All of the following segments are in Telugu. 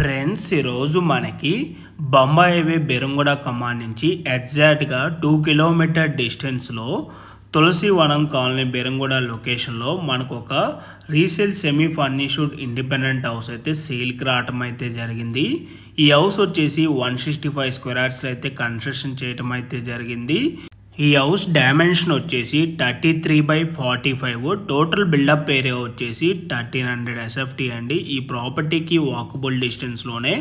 ఫ్రెండ్స్ ఈరోజు మనకి బొంబాయి హైవే బెరంగూడ నుంచి ఎగ్జాక్ట్గా టూ కిలోమీటర్ డిస్టెన్స్లో తులసివనం కాలనీ బెరంగూడ లొకేషన్లో మనకు ఒక resale semi furnished independent house అయితే సేల్కి రావటం అయితే జరిగింది. ఈ హౌస్ వచ్చేసి one sixty five square yards అయితే కన్స్ట్రక్షన్ చేయటం అయితే జరిగింది. ఈ హౌస్ డైమెన్షన్ వచ్చేసి thirty three by forty five. Total buildup area వచ్చేసి థర్టీన్ హండ్రెడ్ ఎస్ఎఫ్టీ అండి. ఈ ప్రాపర్టీకి walkable డిస్టెన్స్లోనే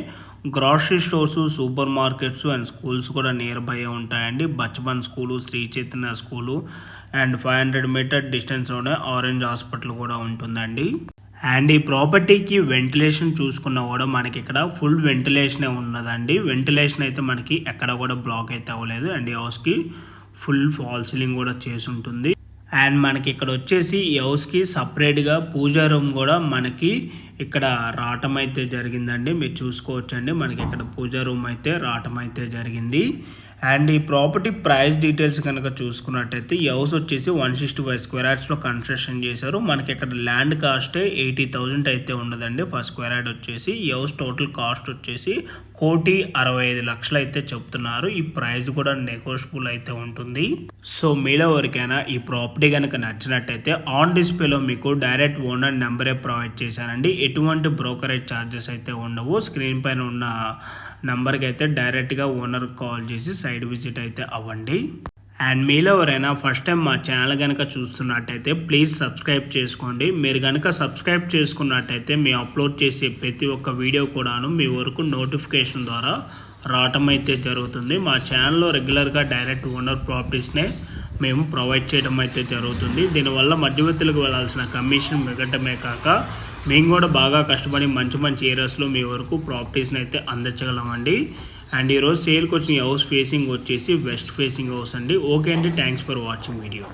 grocery stores supermarkets and schools కూడా నియర్ బై ఉంటాయండి. Bachpan school Sri Chaitanya school and five hundred metre డిస్టెన్స్లోనే orange hospital కూడా ఉంటుందండి. అండ్ ఈ ప్రాపర్టీకి వెంటిలేషన్ చూసుకున్నా కూడా మనకి ఇక్కడ ఫుల్ వెంటిలేషనే ఉన్నదండి. వెంటిలేషన్ అయితే మనకి ఎక్కడ కూడా బ్లాక్ అయితే అవ్వలేదు అండ్ ఈ హౌస్కి. ఫుల్ ఫాల్ సీలింగ్ కూడా చేసి ఉంటుంది అండ్ మనకి ఇక్కడ వచ్చేసి హౌస్కి సపరేట్గా పూజా రూమ్ కూడా మనకి ఇక్కడ రావటం అయితే జరిగిందండి. మీరు చూసుకోవచ్చండి. మనకి ఇక్కడ పూజా రూమ్ అయితే రావటం అయితే జరిగింది. అండ్ ఈ ప్రాపర్టీ ప్రైస్ డీటెయిల్స్ కనుక చూసుకున్నట్టయితే ఈ హౌస్ వచ్చేసి వన్ సిక్స్టీ ఫైవ్ స్క్వేర్ యార్డ్స్లో కన్స్ట్రక్షన్ చేశారు. మనకి ఇక్కడ ల్యాండ్ కాస్టే ఎయిటీ థౌజండ్ అయితే ఉండదండి. ఫస్ట్ స్క్వేర్ యార్డ్ వచ్చేసి ఈ హౌస్ టోటల్ కాస్ట్ వచ్చేసి కోటి అరవై ఐదు లక్షలు అయితే చెప్తున్నారు. ఈ ప్రైస్ కూడా నెగోషియబుల్ అయితే ఉంటుంది. సో మీలో ఎవరికైనా ఈ ప్రాపర్టీ కనుక నచ్చినట్టయితే ఆన్ డిస్ప్లేలో మీకు డైరెక్ట్ ఓనర్ నెంబరే ప్రొవైడ్ చేశానండి. ఎటువంటి బ్రోకరేజ్ ఛార్జెస్ అయితే ఉండవు. స్క్రీన్ పైన ఉన్న నంబర్కి అయితే డైరెక్ట్గా ఓనర్ కాల్ చేసి సైడ్ విజిట్ అయితే అవ్వండి. అండ్ మీలో ఎవరైనా ఫస్ట్ టైం మా ఛానల్ కనుక చూస్తున్నట్టయితే ప్లీజ్ సబ్స్క్రైబ్ చేసుకోండి. మీరు కనుక సబ్స్క్రైబ్ చేసుకున్నట్టయితే మేము అప్లోడ్ చేసే ప్రతి ఒక్క వీడియో కూడాను మీ వరకు నోటిఫికేషన్ ద్వారా రావటం అయితే జరుగుతుంది. మా ఛానల్లో రెగ్యులర్గా డైరెక్ట్ ఓనర్ ప్రాపర్టీస్నే మేము ప్రొవైడ్ చేయడం అయితే జరుగుతుంది. దీనివల్ల మధ్యవర్తులకు వెళ్ళాల్సిన కమిషన్ మిగటమే కాక మేము కూడా బాగా కష్టపడి మంచి మంచి ఏరియాస్లో మీ వరకు ప్రాపర్టీస్ని అయితే అందించగలమండి అండ్ ఈరోజు సేల్కి వచ్చిన ఈ హౌస్ ఫేసింగ్ వచ్చేసి వెస్ట్ ఫేసింగ్ హౌస్ అండి. ఓకే అండి థ్యాంక్స్ ఫర్ వాచింగ్ వీడియో